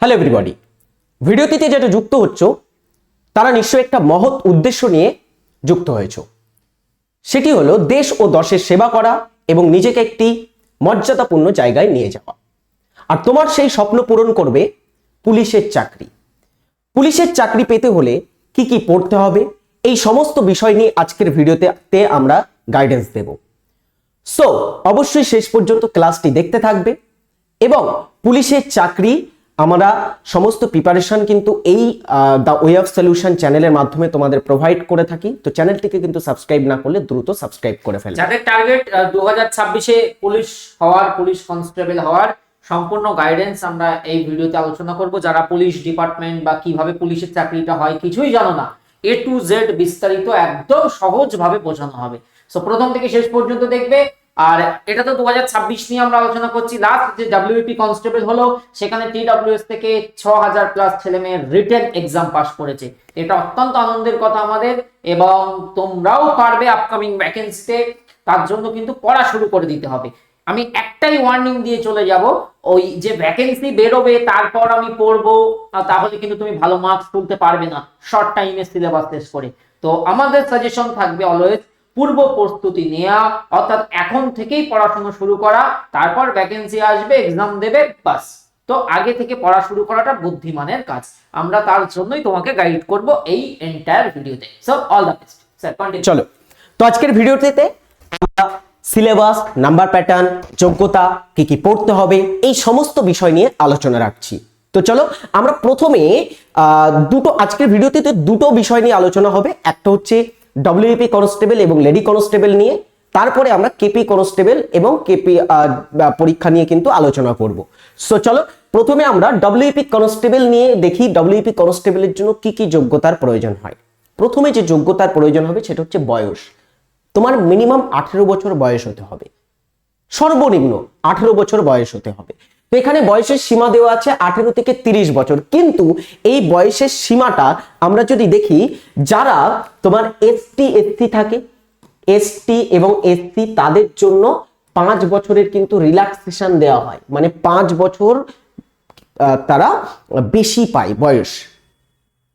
Hello everybody ভিডিওটিতে যেটা যুক্ত হচ্ছ, তারা নিশ্চয়ই একটা মহৎ উদ্দেশ্য নিয়ে যুক্ত হয়েছ। সেটি হলো দেশ ও দশের সেবা করা এবং নিজেকে একটি মর্যাদাপূর্ণ জায়গায় নিয়ে যাওয়া। আর তোমার সেই স্বপ্ন পূরণ করবে পুলিশের চাকরি। পুলিশের চাকরি পেতে হলে কি কি পড়তে হবে, এই সমস্ত বিষয় নিয়ে আজকের ভিডিওতে আমরা গাইডেন্স দেব। সো অবশ্যই শেষ পর্যন্ত ক্লাসটি দেখতে থাকবে এবং পুলিশের চাকরি আমরা সমস্ত প্রিপারেশন কিন্তু এই দ্য ওয়ে অফ সলিউশন চ্যানেলের মাধ্যমে তোমাদের প্রোভাইড করে থাকি। তো চ্যানেলটিকে কিন্তু সাবস্ক্রাইব না করলে দ্রুত সাবস্ক্রাইব করে ফেলবে। যাদের টার্গেট দু হাজার ছাব্বিশে পুলিশ হওয়ার, পুলিশ কনস্টেবল হওয়ার, সম্পূর্ণ গাইডেন্স আমরা এই ভিডিওতে আলোচনা করব। যারা পুলিশ ডিপার্টমেন্ট বা কীভাবে পুলিশের চাকরিটা হয় কিছুই জানো না এ টু জেড বিস্তারিত একদম সহজভাবে বোঝানো হবে। সো প্রথম থেকে শেষ পর্যন্ত দেখবে আর এটা তো দু হাজার ছাব্বিশ নিয়ে আমরা আলোচনা করছি। লাস্ট যে ডাব্লিউপি কনস্টেবল হলো, সেখানে টিডব্লিউএস থেকে ছ হাজার প্লাস ছেলে মেয়ে রিটেন এক্সাম পাস করেছে। এটা অত্যন্ত আনন্দের কথা আমাদের এবং তোমরাও পারবে আপকামিং ভ্যাকেন্সিতে তার জন্য কিন্তু পড়া শুরু করে দিতে হবে। আমি একটাই ওয়ার্নিং দিয়ে চলে যাব, ওই যে ভ্যাকেন্সি বেরোবে, তারপর আমি পড়ব তাহলে কিন্তু তুমি ভালো মার্কস তুলতে পারবে না। শর্ট টাইমে সিলেবাস শেষ করে। তো আমাদের সাজেশন থাকবে অলওয়েজ পূর্ব প্রস্তুতি নেওয়া অর্থাৎ এখন থেকেই পড়াশোনা শুরু করা, তারপর ভ্যাকেন্সি আসবে এক্সাম দেবে, বাস। তো আগে থেকে পড়া শুরু করাটা বুদ্ধিমানের কাজ। আমরা তার জন্যই তোমাকে গাইড করব এই এন্টায়ার ভিডিওতে so all the best sir continue চলো। তো আজকের ভিডিওটিতে সিলেবাস নাম্বার প্যাটার্ন যোগ্যতা, কি কি পড়তে হবে, এই সমস্ত বিষয় নিয়ে আলোচনা রাখছি। তো চলো, আমরা প্রথমে দুটো, আজকের ভিডিওটিতে দুটো বিষয় নিয়ে আলোচনা হবে। একটা হচ্ছে ডব্লিউপি কনস্টেবল এবং লেডি কনস্টেবল নিয়ে, তারপরে আমরা কেপি কনস্টেবল এবং কেপি পরীক্ষা নিয়ে কিন্তু আলোচনা করব। সো চলো, প্রথমে আমরা ডব্লিউপি কনস্টেবল নিয়ে দেখি ডব্লিউপি কনস্টেবলের জন্য কি কি যোগ্যতার প্রয়োজন হয়। প্রথমে যে যোগ্যতার প্রয়োজন হবে সেটা হচ্ছে বয়স। তোমার মিনিমাম আঠেরো বছর বয়স হতে হবে। সর্বনিম্ন আঠেরো বছর বয়স হতে হবে। তো এখানে বয়সের সীমা দেওয়া আছে আঠেরো থেকে তিরিশ বছর। কিন্তু এই বয়সের সীমাটা আমরা যদি দেখি, যারা তোমার এসটি এসসি থাকে এসটি এবং এসসি তাদের জন্য পাঁচ বছরের কিন্তু রিল্যাক্সেশন দেওয়া হয়। মানে পাঁচ বছর তারা বেশি পায় বয়স।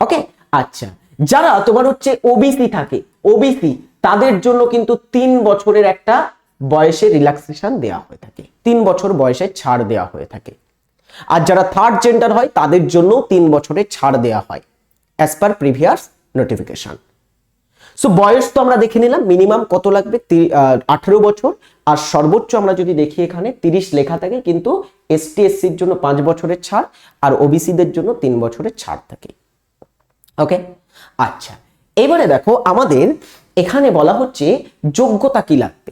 ওকে আচ্ছা। যারা তোমার হচ্ছে ওবিসি থাকে ওবিসি তাদের জন্য কিন্তু তিন বছরের একটা বয়সে রিল্যাক্সেশন দেওয়া হয়ে থাকে। তিন বছর বয়সে ছাড় দেওয়া হয়ে থাকে। আর যারা থার্ড জেন্ডার হয়, তাদের জন্য তিন বছরের ছাড় দেওয়া হয়। As per previous notification so বয়স তো আমরা দেখে নিলাম মিনিমাম কত লাগবে? আঠেরো বছর। আর সর্বোচ্চ আমরা যদি দেখি এখানে, তিরিশ লেখা থাকে, কিন্তু এসটি এসসির জন্য পাঁচ বছরের ছাড়, আর ওবিসিদের জন্য তিন বছরের ছাড় থাকে। ওকে আচ্ছা এবারে দেখো, আমাদের এখানে বলা হচ্ছে যোগ্যতা কি লাগবে?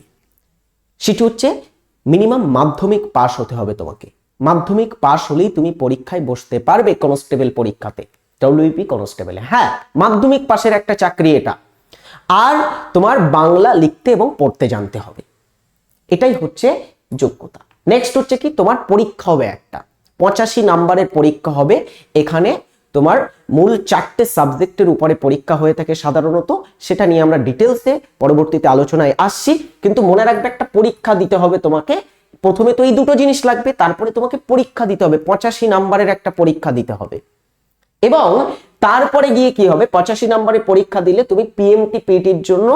সেটি হচ্ছে মিনিমাম মাধ্যমিক পাস হতে হবে তোমাকে। মাধ্যমিক পাস হলেই তুমি পরীক্ষায় বসতে পারবে কনস্টেবল পরীক্ষাতে। ডব্লিউপি কনস্টেবলে হ্যাঁ মাধ্যমিক পাশের একটা চাকরি এটা। আর তোমার বাংলা লিখতে এবং পড়তে জানতে হবে। এটাই হচ্ছে যোগ্যতা। নেক্সট হচ্ছে কি, তোমার পরীক্ষা হবে একটা। পঁচাশি নাম্বারের পরীক্ষা হবে। এখানে তোমার মূল চারটে সাবজেক্টের উপরে পরীক্ষা হয়ে থাকে সাধারণত। সেটা নিয়ে আমরা ডিটেলসে পরবর্তীতে আলোচনায় আসছি। কিন্তু মনে রাখবে একটা পরীক্ষা দিতে হবে তোমাকে। প্রথমে তো এই দুটো জিনিস লাগবে, তারপরে তোমাকে পরীক্ষা দিতে হবে। পঁচাশি নাম্বারের একটা পরীক্ষা দিতে হবে। এবং তারপরে গিয়ে কি হবে? পঁচাশি নম্বরে পরীক্ষা দিলে তুমি পিএমটি পিটির জন্য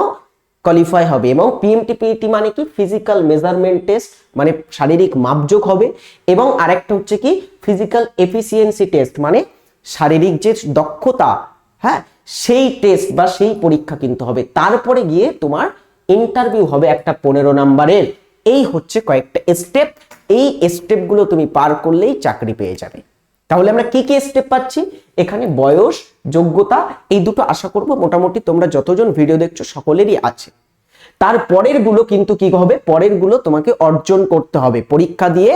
কোয়ালিফাই হবে। এবং পিএমটি পিটি মানে কি? ফিজিক্যাল মেজারমেন্ট টেস্ট মানে শারীরিক মাপযোগ হবে। এবং আরেকটা হচ্ছে কি? ফিজিক্যাল এফিসিয়েন্সি টেস্ট মানে শারীরিক যে দক্ষতা হ্যাঁ সেই টেস্ট বা সেই পরীক্ষা কিন্তু হবে। তারপরে গিয়ে তোমার ইন্টারভিউ হবে একটা পনেরো নাম্বারের। এই হচ্ছে কয়েকটা স্টেপ এই স্টেপগুলো তুমি পার করলেই চাকরি পেয়ে যাবে। তাহলে আমরা কি কি স্টেপ পাচ্ছি? এখানে বয়স, যোগ্যতা, এই দুটো আশা করব মোটামুটি তোমরা যতজন ভিডিও দেখছ সকলেরই আছে। তার পরেরগুলো কিন্তু কি হবে? পরেরগুলো তোমাকে অর্জন করতে হবে। পরীক্ষা দিয়ে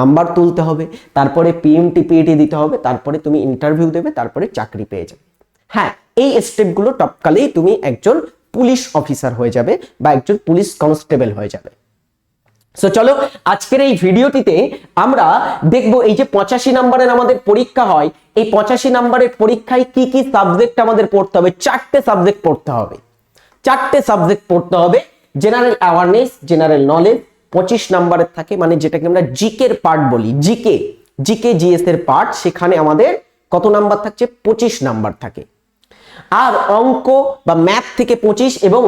নাম্বার তুলতে হবে, তারপরে পিএমটি পিএটি দিতে হবে, তারপরে তুমি ইন্টারভিউ দেবে, তারপরে চাকরি পেয়ে যাবে। হ্যাঁ এই স্টেপগুলো টপকালেই তুমি একজন পুলিশ অফিসার হয়ে যাবে বা একজন পুলিশ কনস্টেবল হয়ে যাবে। সো চলো আজকের এই ভিডিওটিতে আমরা দেখব এই যে পঁচাশি নাম্বারের আমাদের পরীক্ষা হয়, এই পঁচাশি নাম্বারের পরীক্ষায় কি কি সাবজেক্ট আমাদের পড়তে হবে, চারটে সাবজেক্ট পড়তে হবে। চারটে সাবজেক্ট পড়তে হবে জেনারেল অ্যাওয়ারনেস জেনারেল নলেজ পঁচিশ নাম্বারের থাকে মানে যেটাকে আমরা জিকের পার্ট বলি। জিকে জিকে জিএস এর পার্ট সেখানে আমাদের কত নাম্বার থাকছে? পঁচিশ নাম্বার থাকে। আর অঙ্ক বা ম্যাথ থেকে পঁচিশ এবং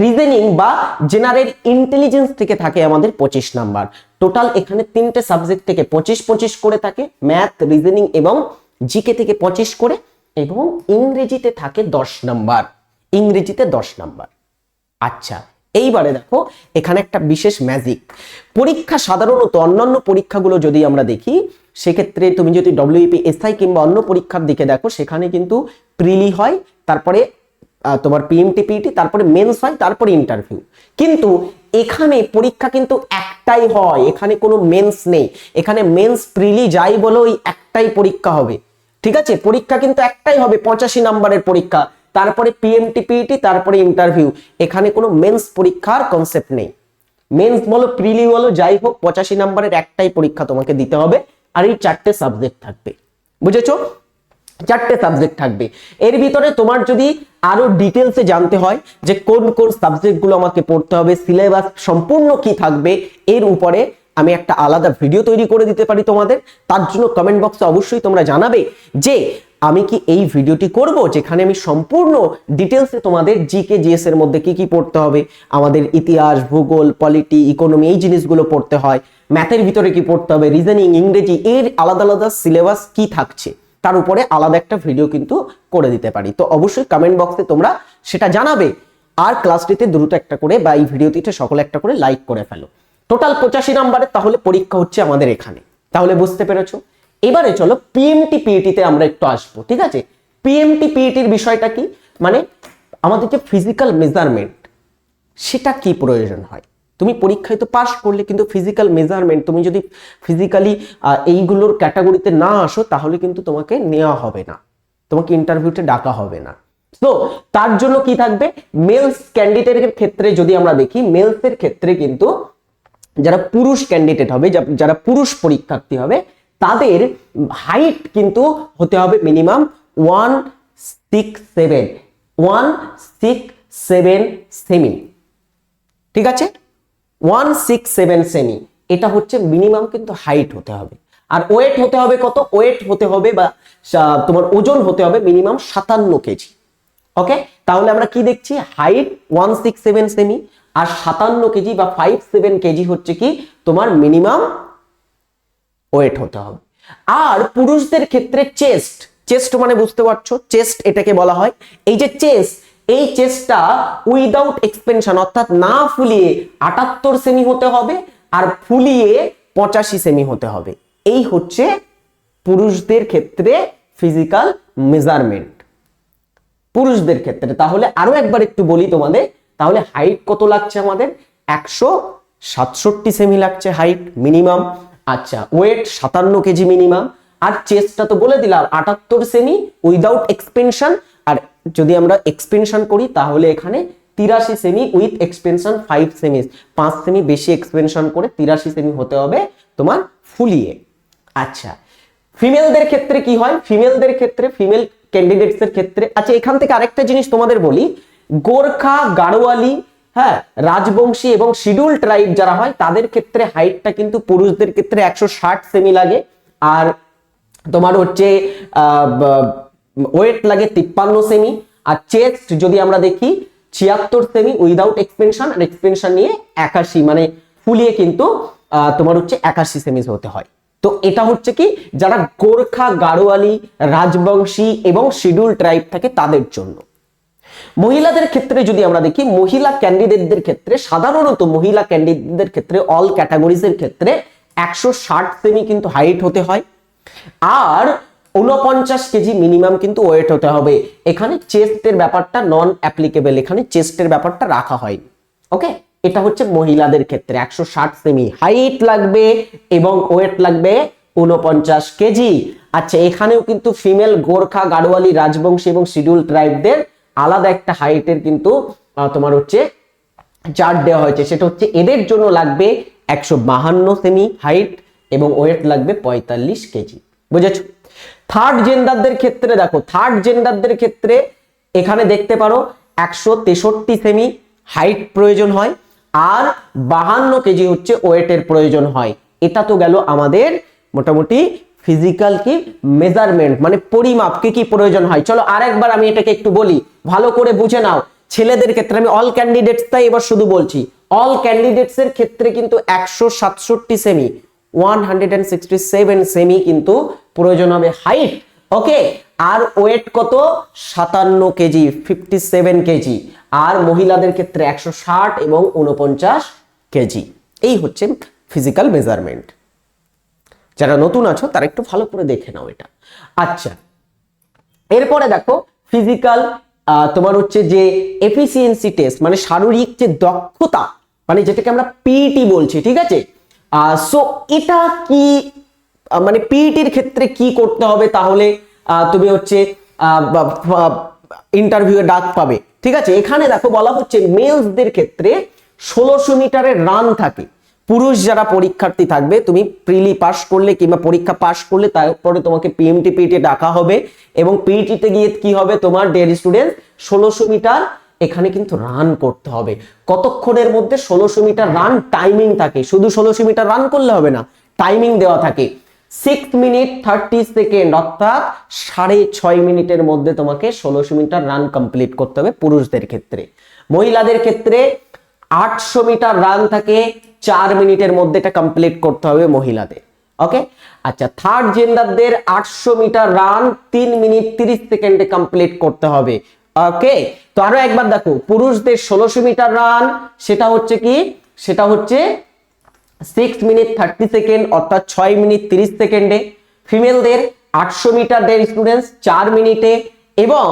রিজনিং বা জেনারেল ইন্টেলিজেন্স থেকে থাকে আমাদের পঁচিশ নাম্বার। টোটাল এখানে তিনটে সাবজেক্ট থেকে পঁচিশ পঁচিশ করে থাকে ম্যাথ রিজনিং এবং জিকে থেকে পঁচিশ করে এবং ইংরেজিতে থাকে দশ নাম্বার। ইংরেজিতে দশ নাম্বার। আচ্ছা এইবারে দেখো, এখানে একটা বিশেষ ম্যাজিক পরীক্ষা সাধারণত অন্যান্য পরীক্ষাগুলো যদি আমরা দেখি, সেক্ষেত্রে তুমি যদি ডব্লিউপি এসআই কিংবা অন্য পরীক্ষার দিকে দেখো, সেখানে কিন্তু প্রিলি হয়, তারপরে তোমার পিএমটি পিটি তারপরে মেন্স হয়, তারপরে ইন্টারভিউ কিন্তু এখানে পরীক্ষা কিন্তু একটাই হয়, এখানে কোনো মেন্স নেই। এখানে মেন্স প্রিলি যাই বলো ওই একটাই পরীক্ষা হবে। ঠিক আছে? পরীক্ষা কিন্তু একটাই হবে, পঁচাশি নাম্বারের পরীক্ষা। তারপরে পিএমটি পিটি তারপরে ইন্টারভিউ এখানে কোনো মেন্স পরীক্ষার কনসেপ্ট নেই। মেন্স বলো প্রিলি বলো, যাই হোক, পঁচাশি নাম্বারের একটাই পরীক্ষা তোমাকে দিতে হবে। আর এই চারটে সাবজেক্ট থাকবে। বুঝেছ? চারটে সাবজেক্ট থাকবে। এর ভিতরে তোমার যদি আরও ডিটেলসে জানতে হয় যে কোন কোন সাবজেক্টগুলো আমাকে পড়তে হবে সিলেবাস সম্পূর্ণ কি থাকবে, এর উপরে আমি একটা আলাদা ভিডিও তৈরি করে দিতে পারি তোমাদের। তার জন্য কমেন্ট বক্সে অবশ্যই তোমরা জানাবে যে আমি কি এই ভিডিওটি করব যেখানে আমি সম্পূর্ণ ডিটেলসে তোমাদের জিকে জিএস এর মধ্যে কি কি পড়তে হবে, আমাদের ইতিহাস, ভূগোল পলিটি ইকোনমি এই জিনিসগুলো পড়তে হয় ম্যাথের ভিতরে কি পড়তে হবে রিজনিং ইংরেজি এর আলাদা আলাদা সিলেবাস কি থাকছে, তার উপরে আলাদা একটা ভিডিও কিন্তু করে দিতে পারি। তো অবশ্যই কমেন্ট বক্সে তোমরা সেটা জানাবে আর ক্লাসটিতে দ্রুত একটা করে বা এই ভিডিওটিতে সকলে একটা করে লাইক করে ফেলো। টোটাল পঁচাশি নাম্বারে তাহলে পরীক্ষা হচ্ছে আমাদের এখানে। তাহলে বুঝতে পেরেছ? এবারে চলো পিএমটি পিএটিতে আমরা একটু আসব, ঠিক আছে? পিএমটি পিএটির বিষয়টা কি? মানে আমাদের যে ফিজিক্যাল মেজারমেন্ট সেটা কি প্রয়োজন হয়? তুমি পরীক্ষায় তো পাশ করলে, কিন্তু ফিজিক্যাল মেজারমেন্ট তুমি যদি ফিজিক্যালি এইগুলোর ক্যাটাগরিতে না আসো, তাহলে কিন্তু তোমাকে নেওয়া হবে না। তোমাকে ইন্টারভিউতে ডাকা হবে না। তো তার জন্য কি থাকবে? মেলস ক্যান্ডিডেটের ক্ষেত্রে যদি আমরা দেখি মেলসের ক্ষেত্রে কিন্তু যারা পুরুষ ক্যান্ডিডেট হবে, যারা পুরুষ পরীক্ষার্থী হবে তাদের হাইট কিন্তু হতে হবে minimum one six seven one six seven cm ঠিক আছে? ওয়ান সিক্স সেভেন সেমি এটা হচ্ছে মিনিমাম কিন্তু হাইট হতে হবে। আর ওয়েট হতে হবে কত? ওয়েট হতে হবে বা তোমার ওজন হতে হবে মিনিমাম সাতান্ন কেজি। ওকে তাহলে আমরা কি দেখছি? Height one six seven cm আর সাতান্ন কেজি বা ফাইভ সেভেন কেজি হচ্ছে কি? তোমার মিনিমাম ওয়েট হতে হবে। আর পুরুষদের ক্ষেত্রে চেস্ট চেস্ট মানে বুঝতে পারছ? চেস্ট এটাকে বলা হয়। এই যে চেস্ট এই চেস্টটা উইদাউট এক্সপেনশন অর্থাৎ না ফুলিয়ে আটাত্তর সেমি হতে হবে আর ফুলিয়ে পঁচাশি সেমি হতে হবে। এই হচ্ছে পুরুষদের ক্ষেত্রে ফিজিক্যাল মেজারমেন্ট পুরুষদের ক্ষেত্রে, তাহলে আরও একবার একটু বলি তোমাদের, তাহলে হাইট কত লাগছে আমাদের? একশো সাতষট্টি সেমি লাগছে হাইট মিনিমাম আচ্ছা ওয়েট সাতান্ন কেজি মিনিমাম আর চেস্টটা তো বলে দিলাম, আটাত্তর সেমি উইদাউট এক্সপেনশন আর যদি আমরা এক্সপেনশন করি, তাহলে এখানে তিরাশি cm with expansion five cm পাঁচ সেমি বেশি এক্সপেনশন করে তিরাশি সেমি হতে হবে তোমার ফুলিয়ে। আচ্ছা ফিমেলদের ক্ষেত্রে কি হয়? ফিমেলদের ক্ষেত্রে ফিমেল ক্যান্ডিডেটস এর ক্ষেত্রে আচ্ছা এখান থেকে আরেকটা জিনিস তোমাদের বলি, গোর্খা, গাড়োয়ালি হ্যাঁ রাজবংশী এবং শিডিউল ট্রাইব যারা হয়, তাদের ক্ষেত্রে হাইটটা কিন্তু পুরুষদের ক্ষেত্রে একশো ষাট সেমি লাগে। আর তোমার হচ্ছে ওয়েট লাগে তিপ্পান্ন সেমি আর চেস্ট যদি আমরা দেখি, ছিয়াত্তর সেমি উইদাউট এক্সপেনশন আর এক্সপেনশন নিয়ে একাশি মানে ফুলিয়ে কিন্তু তোমার হচ্ছে একাশি সেমিস হতে হয়। তো এটা হচ্ছে কি, যারা গোর্খা গাড়োয়ালি রাজবংশী এবং শিডিউল ট্রাইব থাকে তাদের জন্য। মহিলাদের ক্ষেত্রে যদি আমরা দেখি, মহিলা ক্যান্ডিডেটদের ক্ষেত্রে, সাধারণত মহিলা ক্যান্ডিডেটদের ক্ষেত্রে অল ক্যাটাগরিজ এর ক্ষেত্রে একশো ষাট সেমি কিন্তু হাইট হতে হয়। আর উনপঞ্চাশ কেজি মিনিমাম কিন্তু ওয়েট হতে হবে। এখানে চেস্টের ব্যাপারটা নন অ্যাপ্লিকেবল এখানে চেস্টের ব্যাপারটা রাখা হয়নি। ওকে এটা হচ্ছে মহিলাদের ক্ষেত্রে, একশো ষাট সেমি হাইট লাগবে এবং ওয়েট লাগবে উনপঞ্চাশ কেজি। আচ্ছা এখানেও কিন্তু ফিমেল গোর্খা, গাড়োয়ালি, রাজবংশী এবং শিডিউল ট্রাইবদের আলাদা একটা হাইটের কিন্তু তোমার হচ্ছে চার্ট দেওয়া হয়েছে। সেটা হচ্ছে এদের জন্য লাগবে একশো বাহান্ন সেমি হাইট এবং ওয়েট লাগবে পঁয়তাল্লিশ কেজি বুঝেছ? থার্ড জেন্ডারদের ক্ষেত্রে দেখো থার্ড জেন্ডারদের ক্ষেত্রে এখানে দেখতে পারো একশো তেষট্টি সেমি হাইট প্রয়োজন হয় আর বাহান্ন কেজি হচ্ছে ওয়েটের প্রয়োজন হয়। এটা তো গেল আমাদের মোটামুটি ফিজিক্যাল কি মেজারমেন্ট মানে পরিমাপ, কি কি প্রয়োজন হয়? চলো আরেকবার আমি এটাকে একটু বলি। ভালো করে বুঝে নাও। ছেলেদের ক্ষেত্রে আমি অল ক্যান্ডিডেটস তাই এবার শুধু বলছি। অল ক্যান্ডিডেটস এর ক্ষেত্রে কিন্তু একশো সাতষট্টি cm one hundred and sixty seven cm কিন্তু প্রয়োজন হবে হাইট ওকে আর ওয়েট কত? সাতান্ন কেজি ফিফটি সেভেন কেজি। আর মহিলাদের ক্ষেত্রে একশো ষাট এবং উনপঞ্চাশ কেজি। এই হচ্ছে ফিজিক্যাল মেজারমেন্ট যারা নতুন আছো, তারা একটু ভালো করে দেখে নাও এটা। আচ্ছা এরপরে দেখো ফিজিক্যাল তোমার হচ্ছে যে এফিসিয়েন্সি টেস্ট মানে শারীরিক যে দক্ষতা মানে যেটাকে আমরা পিইটি বলছি, ঠিক আছে? সো এটা কি মানে পিইটির ক্ষেত্রে কি করতে হবে তাহলে? তুমি হচ্ছে ইন্টারভিউয়ে ডাক পাবে, ঠিক আছে? এখানে দেখো বলা হচ্ছে মেলসদের ক্ষেত্রে ষোলোশো মিটারের রান থাকে। পুরুষ যারা পরীক্ষার্থী থাকবে, তুমি প্রিলি পাস করলে কিংবা পরীক্ষা পাস করলে তারপরে তোমাকে পিএমটি পিটি ডাকা হবে এবং পিটিতে গিয়ে কি হবে তোমার ডেয়ার স্টুডেন্ট ষোলোশো মিটার এখানে কিন্তু রান করতে হবে। কতক্ষণের মধ্যে ষোলোশো মিটার রান টাইমিং থাকে? শুধু ষোলোশো মিটার রান করলে হবে না টাইমিং দেওয়া থাকে। সিক্স মিনিট থার্টি সেকেন্ড অর্থাৎ সাড়ে ছয় মিনিটের মধ্যে তোমাকে ষোলোশো মিটার রান কমপ্লিট করতে হবে পুরুষদের ক্ষেত্রে। মহিলাদের ক্ষেত্রে আটশো মিটার রান থাকে চার মিনিটের মধ্যে এটা কমপ্লিট করতে হবে মহিলাদের ওকে আচ্ছা থার্ড জেন্ডারদের আটশো মিটার রান তিন মিনিট তিরিশ সেকেন্ডে কমপ্লিট করতে হবে ওকে তো আরও একবার দেখো, পুরুষদের ষোলোশো মিটার রান সেটা হচ্ছে কি? সেটা হচ্ছে সিক্স মিনিট থার্টি সেকেন্ড অর্থাৎ ছয় মিনিট তিরিশ সেকেন্ডে। ফিমেলদের আটশো মিটার দের স্টুডেন্টস চার মিনিটে। এবং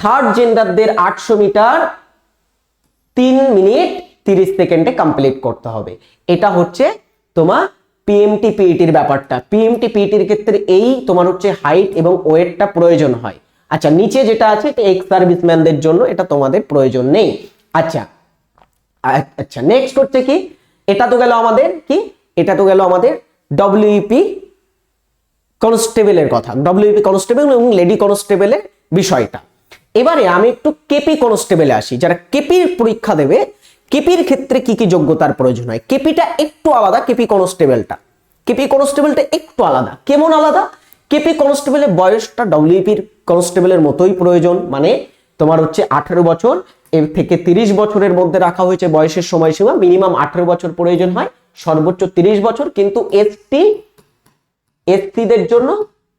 থার্ড জেন্ডারদের আটশো মিটার তিন মিনিট তিরিশ সেকেন্ডে কমপ্লিট করতে হবে। এটা হচ্ছে তোমার পিএমটি পিইটির ব্যাপারটা। পিএমটি পিইটির ক্ষেত্রে এই তোমার হচ্ছে হাইট এবং ওয়েটটা প্রয়োজন হয়। আচ্ছা নিচে যেটা আছে, এটা এক্স সার্ভিসম্যানদের জন্য এটা তোমাদের প্রয়োজন নেই। আচ্ছা আচ্ছা নেক্সট হচ্ছে কি? এটা তো গেল আমাদের কি? এটা তো গেল আমাদের ডব্লিউপি কনস্টেবলের কথা। ডব্লিউপি কনস্টেবল এবং লেডি কনস্টেবলের বিষয়টা। এবারে আমি একটু কেপি কনস্টেবলে আসি। যারা কেপির পরীক্ষা দেবে কেপির ক্ষেত্রে কি কি যোগ্যতার প্রয়োজন হয়? কেপিটা একটু আলাদা, কেপি কনস্টেবলটা। কেপি কনস্টেবলটা একটু আলাদা। কেমন আলাদা? কেপি কনস্টেবলের বয়সটা ডব্লিউপির কনস্টেবলের মতোই প্রয়োজন। মানে তোমার হচ্ছে আঠারো বছর, এর থেকে তিরিশ বছরের মধ্যে রাখা হয়েছে বয়সের সময়সীমা। মিনিমাম আঠারো বছর প্রয়োজন হয়, সর্বোচ্চ তিরিশ বছর। কিন্তু এসটি এসসিদের জন্য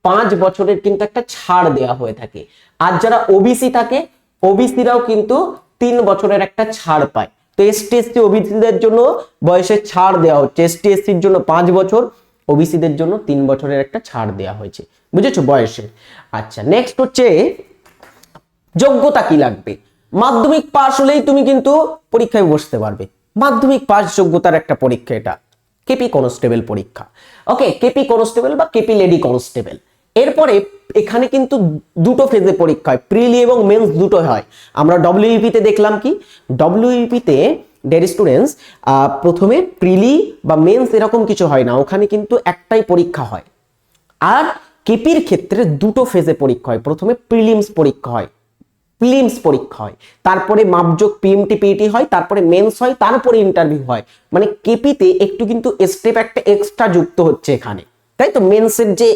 পাঁচ বছরের কিন্তু একটা ছাড় দেওয়া হয়ে থাকে। আর যারা ওবিসি থাকে, ওবিসিরাও কিন্তু তিন বছরের একটা ছাড় পায়। তো এসটি এসসি ওবিসিদের জন্য বয়সের ছাড় দেওয়া হচ্ছে। এসটি এসসির জন্য পাঁচ বছর ওবিসিদের জন্য তিন বছরের একটা ছাড় দেওয়া হয়েছে। বুঝেছ? বয়সে। আচ্ছা নেক্সট হচ্ছে যোগ্যতা কি লাগবে? মাধ্যমিক পাশ হলেই তুমি কিন্তু পরীক্ষায় বসতে পারবে। মাধ্যমিক পাস যোগ্যতার একটা পরীক্ষা এটা। কেপি কনস্টেবল পরীক্ষা। ওকে কেপি কনস্টেবল বা কেপি লেডি কনস্টেবল এরপরে এখানে কিন্তু দুটো ফেজে পরীক্ষা হয় প্রিলি এবং মেন্স দুটো হয়। আমরা ডব্লিউপি তে দেখলাম কি? ডব্লিউপি তে ডের স্টুডেন্টস প্রথমে প্রিলি বা মেন্স এরকম কিছু হয় না, ওখানে কিন্তু একটাই পরীক্ষা হয়। আর কেপির ক্ষেত্রে দুটো ফেজে পরীক্ষা হয়। প্রথমে প্রিলিমস পরীক্ষা হয় প্রিলিমস পরীক্ষা হয়। তারপরে মাপযোগ পিএমটি পিটি হয়, তারপরে মেন্স হয়, তারপরে ইন্টারভিউ হয়। মানে কেপিতে একটু কিন্তু স্টেপ একটা এক্সট্রা যুক্ত হচ্ছে এখানে। তাই তো মেন্সের যে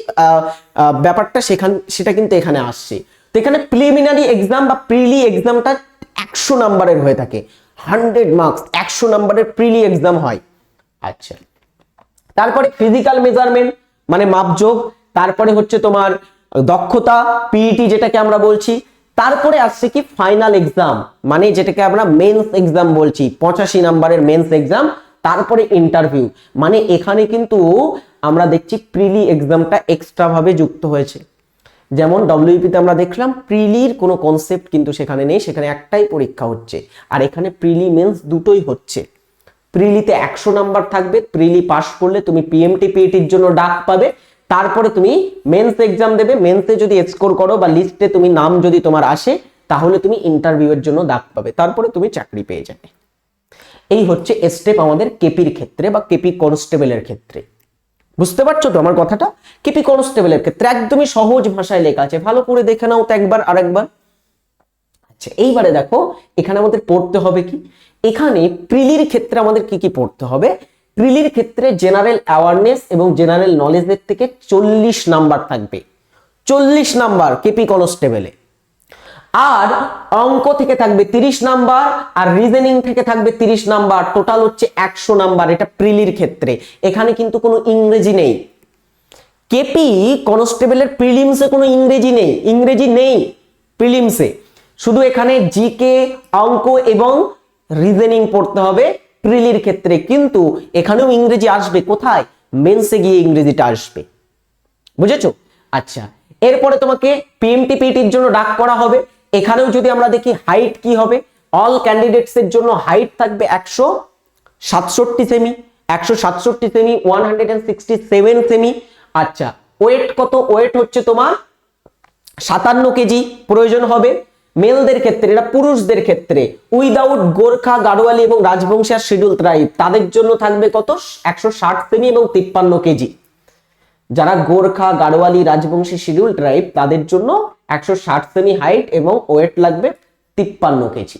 ব্যাপারটা সেখান, সেটা কিন্তু এখানে আসছে। তো এখানে প্রিলিমিনারি এক্সাম বা প্রিলি এক্সামটা একশো নাম্বারের হয়ে থাকে। হান্ড্রেড মার্কস একশো নাম্বারের প্রিলি এক্সাম হয়। আচ্ছা। তারপরে ফিজিক্যাল মেজারমেন্ট মানে মাপযোগ তারপরে হচ্ছে তোমার দক্ষতা পিইটি যেটাকে আমরা বলছি। তারপরে আসছে কি ফাইনাল এক্সাম মানে যেটাকে আমরা মেন্স এক্সাম বলছি। পঁচাশি নাম্বারের মেন্স এক্সাম তারপরে ইন্টারভিউ মানে এখানে কিন্তু আমরা দেখছি প্রিলি এক্সামটা এক্সট্রা ভাবে যুক্ত হয়েছে। যেমন ডব্লিউপিতে আমরা দেখলাম প্রিলির কোনো কনসেপ্ট কিন্তু সেখানে নেই, সেখানে একটাই পরীক্ষা হচ্ছে। আর এখানে প্রিলি মেন্স দুটোই হচ্ছে। প্রিলিতে একশো নাম্বার থাকবে, প্রিলি পাস করলে তুমি পিএমটি পিএটির জন্য ডাক পাবে। তারপরে তুমি মেন্স এক্সাম দেবে মেন্সে যদি স্কোর করো বা লিস্টে তুমি নাম যদি তোমার আসে, তাহলে তুমি ইন্টারভিউয়ের জন্য ডাক পাবে। তারপরে তুমি চাকরি পেয়ে যাবে। এই হচ্ছে স্টেপ আমাদের কেপির ক্ষেত্রে বা কেপি কনস্টেবলের ক্ষেত্রে। বুঝতে পারছ তো আমার কথাটা? কেপি কনস্টেবলের ক্ষেত্রে একদমই সহজ ভাষায় লেখা আছে। ভালো করে দেখে নাও তো একবার, আরেকবার। আচ্ছা এইবারে দেখো, এখানে আমাদের পড়তে হবে কি? এখানে প্রিলির ক্ষেত্রে আমাদের কি কি পড়তে হবে? প্রিলির ক্ষেত্রে জেনারেল অ্যাওয়ারনেস এবং জেনারেল নলেজের থেকে চল্লিশ নাম্বার থাকবে। চল্লিশ নাম্বার কেপি কনস্টেবলে। আর অঙ্ক থেকে থাকবে তিরিশ নাম্বার আর রিজনিং থেকে থাকবে তিরিশ নাম্বার। টোটাল হচ্ছে একশো নাম্বার, এটা প্রিলির ক্ষেত্রে। এখানে কিন্তু কোনো ইংরেজি নেই। কেপি কনস্টেবলের প্রিলিমসে কোনো ইংরেজি নেই। ইংরেজি নেই প্রিলিমসে শুধু এখানে জিকে অঙ্ক এবং রিজনিং পড়তে হবে প্রিলির ক্ষেত্রে। কিন্তু এখানেও ইংরেজি আসবে কোথায়? মেন্সে গিয়ে ইংরেজিটা আসবে। বুঝেছ? আচ্ছা এরপরে তোমাকে পিএমটি পিটির জন্য ডাক করা হবে। এখানেও যদি আমরা দেখি হাইট কি হবে? অল ক্যান্ডিডেটস এর জন্য হাইট থাকবে একশো সাতষট্টি সেমি একশো সাতষট্টি cm one hundred and sixty seven cm আচ্ছা ওয়েট কত? ওয়েট হচ্ছে তোমার সাতান্ন কেজি। প্রয়োজন হবে মেলদের ক্ষেত্রে, এটা পুরুষদের ক্ষেত্রে। উইদাউট গোর্খা, গাড়োয়ালি এবং রাজবংশী আর শিডিউল ট্রাইব তাদের জন্য থাকবে কত? একশো ষাট সেমি এবং তিপ্পান্ন কেজি। যারা গোর্খা, গাড়োয়ালি, রাজবংশী শিডিউল ট্রাইব তাদের জন্য একশো ষাট সেমি হাইট এবং ওয়েট লাগবে তিপ্পান্ন কেজি।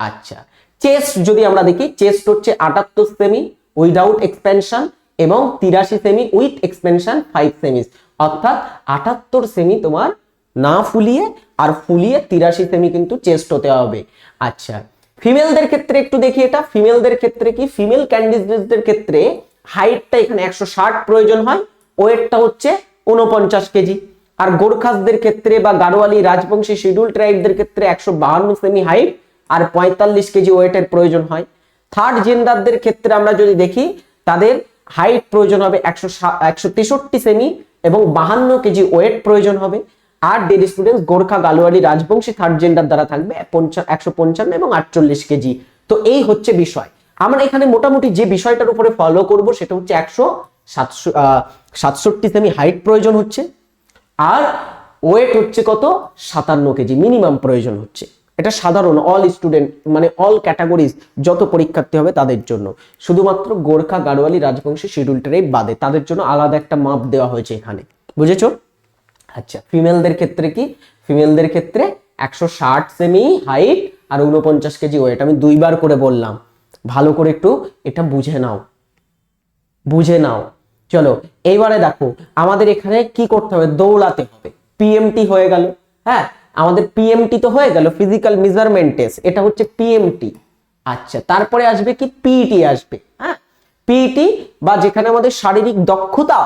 আচ্ছা চেস্ট যদি আমরা দেখি, চেস্ট হচ্ছে আটাত্তর সেমি উইদাউট এক্সপেনশন এবং তিরাশি cm with expansion five cms অর্থাৎ আটাত্তর সেমি তোমার না ফুলিয়ে আর ফুলিয়ে তিরাশি সেমি কিন্তু চেস্ট হতে হবে। আচ্ছা ফিমেলদের ক্ষেত্রে একটু দেখি এটা। ফিমেলদের ক্ষেত্রে কি? ফিমেল ক্যান্ডিডেটদের ক্ষেত্রে হাইটটা এখানে একশো ষাট প্রয়োজন হয়, ওয়েটটা হচ্ছে উনপঞ্চাশ কেজি। আর গোর্খাসদের ক্ষেত্রে বা গাড়োয়ালি রাজবংশী শিডিউল ট্রাইবদের ক্ষেত্রে একশো বাহান্ন সেমি হাইট আর পঁয়তাল্লিশ কেজি ওয়েটের প্রয়োজন হয়। থার্ড জেন্ডারদের ক্ষেত্রে আমরা যদি দেখি, তাদের হাইট প্রয়োজন হবে একশো একশো তেষট্টি সেমি এবং বাহান্ন কেজি ওয়েট প্রয়োজন হবে। আর dead students Gorkha Garhwali Rajbanshi third gender দ্বারা থাকবে একশো পঞ্চান্ন এবং আটচল্লিশ কেজি। তো এই হচ্ছে বিষয়। আমরা এখানে মোটামুটি যে বিষয়টার উপরে ফলো করব, সেটা হচ্ছে একশো সাতষট্টি সেমি হাইট প্রয়োজন হচ্ছে। আর ওয়েট হচ্ছে কত? সাতান্ন কেজি মিনিমাম প্রয়োজন হচ্ছে। এটা সাধারণ অল স্টুডেন্ট মানে অল ক্যাটাগরিজ যত পরীক্ষার্থী হবে তাদের জন্য। শুধুমাত্র গোর্খা, গাড়োয়ালি, রাজবংশী শিডিউল ট্রাইব বাদে, তাদের জন্য আলাদা একটা মাপ দেওয়া হয়েছে এখানে। বুঝেছ? আচ্ছা ফিমেলদের ক্ষেত্রে কি? ফিমেলদের ক্ষেত্রে একশো ষাট সেমি হাইট আর উনপঞ্চাশ কেজি ওয়েট আমি দুইবার করে বললাম। ভালো করে একটু এটা বুঝে নাও। বুঝে নাও। চলো, এইবারে দেখো, আমাদের এখানে কি করতে হবে? দৌড়াতে হবে। পিএমটি হয়ে গেল। হ্যাঁ আমাদের পিএমটি তো হয়ে গেল ফিজিক্যাল মেজারমেন্ট এটা হচ্ছে পিএমটি আচ্ছা তারপরে আসবে কি? পিইটি আসবে। হ্যাঁ পিইটি বা যেখানে আমাদের শারীরিক দক্ষতা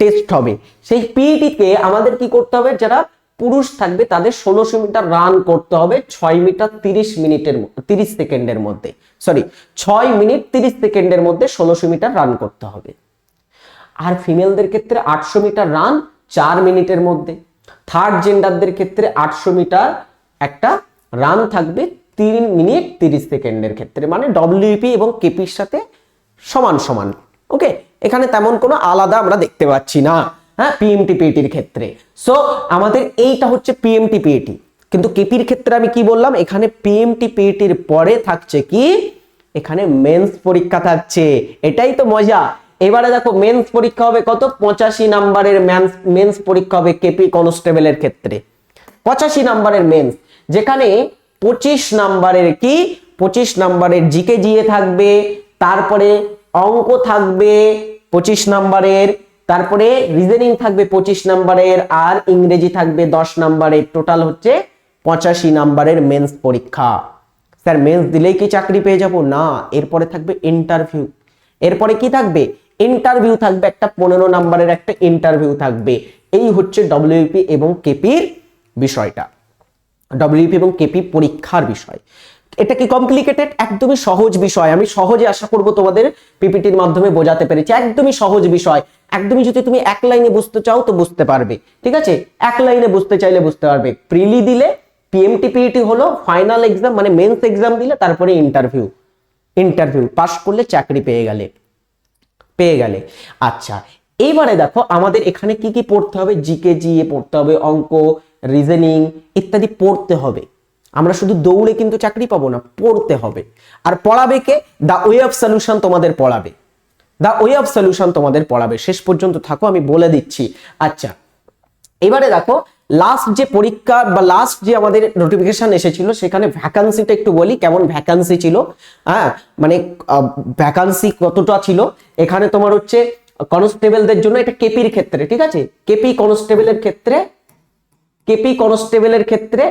টেস্ট হবে। সেই পিইটিকে আমাদের কি করতে হবে? যারা পুরুষ থাকবে, তাদের ষোলোশো মিটার রান করতে হবে ছয় মিটার তিরিশ মিনিটের তিরিশ সেকেন্ডের মধ্যে। সরি ছয় মিনিট তিরিশ সেকেন্ডের মধ্যে ষোলোশো মিটার রান করতে হবে। আর ফিমেলদের ক্ষেত্রে আটশো মিটার রান চার মিনিটের মধ্যে। থার্ড জেন্ডারদের ক্ষেত্রে আটশো মিটার একটা রান থাকবে তিন মিনিট তিরিশ সেকেন্ডের ক্ষেত্রে মানে ডব্লিউপি এবং কেপির সাথে সমান সমান। ওকে এখানে তেমন কোনো আলাদা আমরা দেখতে পাচ্ছি না হ্যাঁ পিএমটি পিএটির ক্ষেত্রে। সো আমাদের এইটা হচ্ছে পিএমটি পিএটি কিন্তু কেপির ক্ষেত্রে আমি কি বললাম? এখানে পিএমটি পিএটির পরে থাকছে কি? এখানে মেন্স পরীক্ষা থাকছে। এটাই তো মজা। এবারে দেখো মেন্স পরীক্ষা হবে কত? পঁচাশি নাম্বারের মেন্স পরীক্ষা হবে কেপি কনস্টেবলের ক্ষেত্রে। পঁচাশি নাম্বারের মেন্স যেখানে পঁচিশ নাম্বারের কি? পঁচিশ নাম্বারের জিকে জিএ থাকবে, তারপরে অঙ্ক থাকবে পঁচিশ নাম্বারের, তারপরে রিজনিং থাকবে পঁচিশ নাম্বারের, আর ইংরেজি থাকবে দশ নাম্বারের। টোটাল হচ্ছে পঁচাশি নাম্বারের মেন্স পরীক্ষা। স্যার মেন্স দিলেই কি চাকরি পেয়ে যাব? না, এরপরে থাকবে ইন্টারভিউ এরপরে কি থাকবে? ইন্টারভিউ থাকবে, একটা পনেরো নাম্বারের একটা ইন্টারভিউ থাকবে। এই হচ্ছে ডব্লিউপি এবং কেপির বিষয়টা। ডব্লিউপি এবং কেপি পরীক্ষার বিষয়। এটা কি কমপ্লিকেটেড একদমই সহজ বিষয়। আমি সহজে আশা করব তোমাদের পিপিটির মাধ্যমে বোঝাতে পেরেছি। একদমই সহজ বিষয়। একদমই যদি তুমি এক লাইনে বুঝতে চাও তো বুঝতে পারবে। ঠিক আছে? এক লাইনে বুঝতে চাইলে বুঝতে পারবে। প্রিলি দিলে পিএমটি পিইটি হলো ফাইনাল এক্সাম মানে মেন্স এক্সাম দিলে তারপরে ইন্টারভিউ ইন্টারভিউ পাস করলে চাকরি পেয়ে গেলে। পেয়ে গেলে। আচ্ছা এইবারে দেখো আমাদের এখানে কি কি পড়তে হবে? জিকে জিএ পড়তে হবে, অঙ্ক রিজনিং ইত্যাদি পড়তে হবে। আমরা শুধু দৌড়ে কিন্তু চাকরি পাবো না, পড়তে হবে। আর পড়াবে কে? দা ওয়ে অফ সলিউশন তোমাদের পড়াবে। দা ওয়ে অফ সলিউশন তোমাদের পড়াবে। শেষ পর্যন্ত থাকো, আমি বলে দিচ্ছি। আচ্ছা এবারে দেখো লাস্ট যে পরীক্ষা বা লাস্ট যে আমাদের নোটিফিকেশন এসেছিল, সেখানে ভ্যাকান্সিটা একটু বলি, কেমন ভ্যাকান্সি ছিল? হ্যাঁ মানে ভ্যাকান্সি কতটা ছিল? এখানে তোমার হচ্ছে কনস্টেবলদের জন্য এটা কেপির ক্ষেত্রে, ঠিক আছে? কেপি কনস্টেবলের ক্ষেত্রে, কেপি কনস্টেবলের ক্ষেত্রে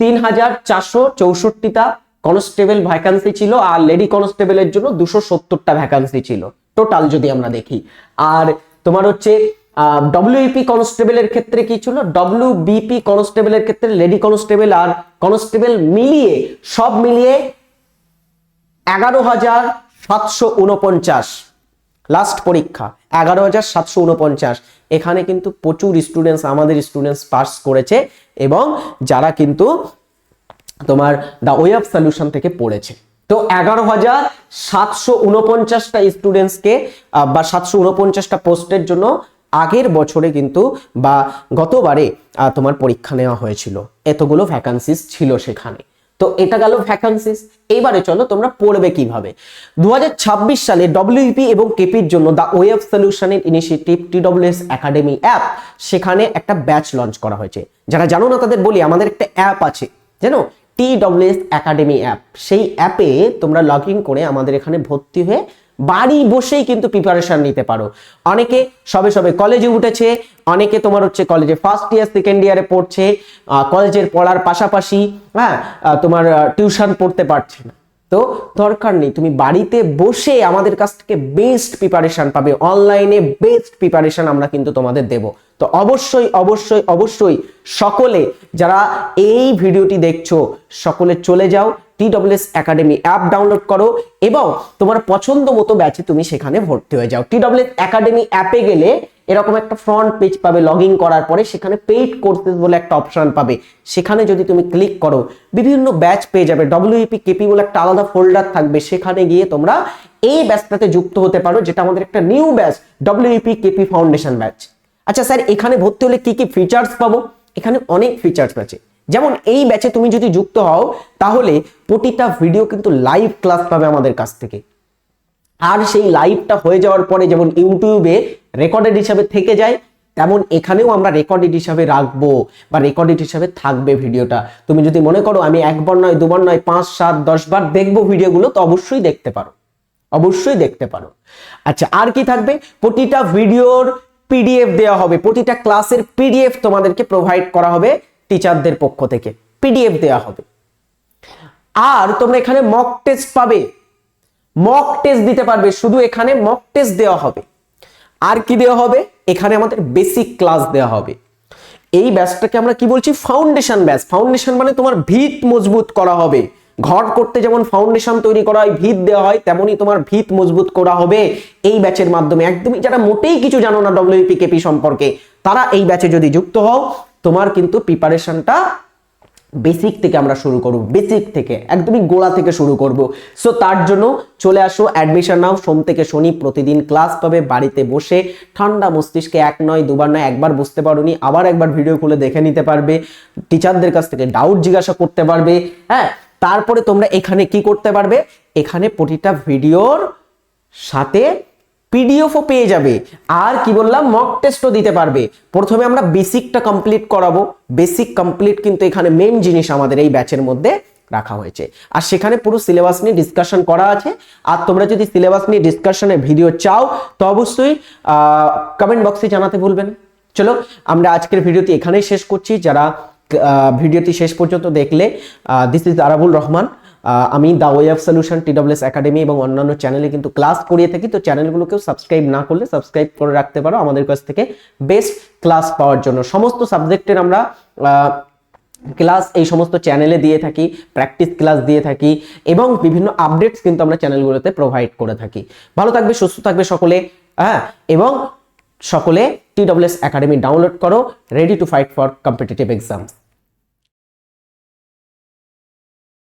তিন হাজার চারশো চৌষট্টিটা কনস্টেবল ভ্যাকান্সি ছিল আর লেডি কনস্টেবলের জন্য দুশো সত্তরটা ভ্যাকান্সি ছিল টোটাল যদি আমরা দেখি। আর তোমার হচ্ছে ডব্লিউপি কনস্টেবলের ক্ষেত্রে কি ছিল? ডব্লিউ ডব্লিউবিপি কনস্টেবলের ক্ষেত্রে লেডি কনস্টেবল আর কনস্টেবল মিলিয়ে সব মিলিয়ে এগারো হাজার সাতশো উনপঞ্চাশ। লাস্ট পরীক্ষা, এগারো হাজার সাতশো উনপঞ্চাশ। এখানে কিন্তু প্রচুর স্টুডেন্টস আমাদের স্টুডেন্টস পাস করেছে এবং যারা কিন্তু তোমার দ্য ওয়ে অফ সলিউশন থেকে পড়েছে। তো এগারো হাজার সাতশো উনপঞ্চাশটা স্টুডেন্টসকে বা সাতশো উনপঞ্চাশটা পোস্টের জন্য আগের বছরে কিন্তু বা গতবারে তোমার পরীক্ষা নেওয়া হয়েছিল। এতগুলো ভ্যাকান্সিস ছিল সেখানে। তো এটা গেল ভ্যাকান্সিস এইবারে চলো তোমরা পড়বে কীভাবে। দুহাজার ছাব্বিশ সালে ডব্লিউপি এবং কেপির জন্য দ্য ওয়ে অফ সলিউশনের ইনিশিয়েটিভ টিডব্লিউএস একাডেমি অ্যাপ সেখানে একটা ব্যাচ লঞ্চ করা হয়েছে। যারা জানো না তাদের বলি, আমাদের একটা অ্যাপ আছে। জানো? টিডব্লিউএস একাডেমি অ্যাপ সেই অ্যাপে তোমরা লগ ইন করে আমাদের এখানে ভর্তি হয়ে বাড়ি বসেই কিন্তু প্রিপারেশন নিতে পারো। অনেকে সবে সবে কলেজে উঠেছে, অনেকে তোমার হচ্ছে কলেজে ফার্স্ট ইয়ার সেকেন্ড ইয়ারে পড়ছে কলেজের পড়ার পাশাপাশি হ্যাঁ তোমার টিউশন পড়তে পারছে না। তো দরকার নেই, তুমি বাড়িতে বসে আমাদের কাছ থেকে বেস্ট প্রিপারেশন পাবে অনলাইনে বেস্ট প্রিপারেশন আমরা কিন্তু তোমাদের দেব। তো অবশ্যই অবশ্যই অবশ্যই সকলে যারা এই ভিডিওটি দেখছ, সকলে চলে যাও টিডব্লিউএস একাডেমি অ্যাপ ডাউনলোড করো এবং তোমার পছন্দ মতো ব্যাচে তুমি সেখানে ভর্তি হয়ে যাও। টিডব্লিউএস একাডেমি অ্যাপে গেলে এরকম একটা ফ্রন্ট পেজ পাবে লগ করার পরে সেখানে পেইড কোর্সেস বলে একটা অপশন পাবে। সেখানে যদি তুমি ক্লিক করো, বিভিন্ন ব্যাচ পেয়ে যাবে। ডব্লিউপি কেপি বলে একটা আলাদা ফোল্ডার থাকবে। সেখানে গিয়ে তোমরা এই ব্যাচটাতে যুক্ত হতে পারো, যেটা আমাদের একটা new batch WP KP foundation batch আচ্ছা স্যার এখানে ভর্তি হলে কি কি ফিচার্স পাবো? এখানে অনেক ফিচার্স আছে। যেমন এই ব্যাচে তুমি যদি যুক্ত হও, তাহলে প্রতিটা ভিডিও কিন্তু লাইভ ক্লাস পাবে আমাদের কাছ থেকে। আর সেই লাইভটা হয়ে যাওয়ার পরে যেমন ইউটিউবে রেকর্ডেড হিসাবে থেকে যায়, তেমন এখানেও আমরা রেকর্ডেড হিসাবে রাখব বা রেকর্ডেড হিসাবে থাকবে ভিডিওটা। তুমি যদি মনে করো আমি একবার নয়, দুবার নয়, পাঁচ, সাত, দশ বার দেখব ভিডিওগুলো, তো অবশ্যই দেখতে পারো। অবশ্যই দেখতে পারো। আচ্ছা আর কি থাকবে? প্রতিটা ভিডিওর পিডিএফ দেওয়া হবে, প্রতিটা ক্লাসের পিডিএফ তোমাদেরকে প্রোভাইড করা হবে টিচারদের পক্ষ থেকে। পিডিএফ দেওয়া হবে। আর তোমরা এখানে মক টেস্ট পাবে। মক টেস্ট দিতে পারবে। শুধু এখানে মক টেস্ট দেওয়া হবে। আর কি দেওয়া হবে? এখানে আমাদের বেসিক ক্লাস দেওয়া হবে। এই ব্যাচটাকে আমরা কি বলছি? ফাউন্ডেশন ব্যাচ ফাউন্ডেশন মানে তোমার ভিত মজবুত করা হবে। ঘর করতে যেমন ফাউন্ডেশন তৈরি করা হয়, ভিত দেওয়া হয়, তেমনই তোমার ভিত মজবুত করা হবে এই ব্যাচের মাধ্যমে। একদমই যারা মোটেই কিছু জানো না ডব্লিউপি কেপি সম্পর্কে, তারা এই ব্যাচে যদি যুক্ত হও, তোমার কিন্তু প্রিপারেশনটা বেসিক থেকে আমরা শুরু করব বেসিক থেকে, একদমই গোড়া থেকে শুরু করব। সো তার জন্য চলে আসো অ্যাডমিশন নাও, সোম থেকে শনি প্রতিদিন ক্লাস পাবে, বাড়িতে বসে ঠান্ডা মস্তিষ্কে এক নয়, দুবার নয়, একবার বুঝতে পারোনি, আবার একবার ভিডিও খুলে দেখে নিতে পারবে টিচারদের কাছ থেকে ডাউট জিজ্ঞাসা করতে পারবে হ্যাঁ? তারপরে তোমরা এখানে কি করতে পারবে? এখানে প্রতিটা ভিডিওর সাথে পিডিএফও পেয়ে যাবে। আর কি বললাম মক টেস্টও দিতে পারবে। প্রথমে আমরা বেসিকটা কমপ্লিট করাবো। বেসিক কমপ্লিট কিন্তু এখানে মেন জিনিস আমাদের এই ব্যাচের মধ্যে রাখা হয়েছে। আর সেখানে পুরো সিলেবাস নিয়ে ডিসকাশন করা আছে। আর তোমরা যদি সিলেবাস নিয়ে ডিসকাশনের ভিডিও চাও, তো অবশ্যই কমেন্ট বক্সে জানাতে ভুলবেন চলো, আমরা আজকের ভিডিওটি এখানেই শেষ করছি। যারা ভিডিওটি শেষ পর্যন্ত দেখলে দিস ইজ আরাবুল রহমান। আমি the way of solution TWS academy এবং অন্যান্য চ্যানেলে কিন্তু ক্লাস করিয়ে থাকি। তো চ্যানেলগুলোকেও সাবস্ক্রাইব না করলে সাবস্ক্রাইব করে রাখতে পারো আমাদের কাছ থেকে বেস্ট ক্লাস পাওয়ার জন্য। সমস্ত সাবজেক্টের আমরা ক্লাস এই সমস্ত চ্যানেলে দিয়ে থাকি প্র্যাকটিস ক্লাস দিয়ে থাকি এবং বিভিন্ন আপডেটস কিন্তু আমরা চ্যানেলগুলোতে প্রোভাইড করে থাকি। ভালো থাকবে, সুস্থ থাকবে সকলে হ্যাঁ এবং সকলে টিডব্লিউএস একাডেমি ডাউনলোড করো ready to fight for competitive exams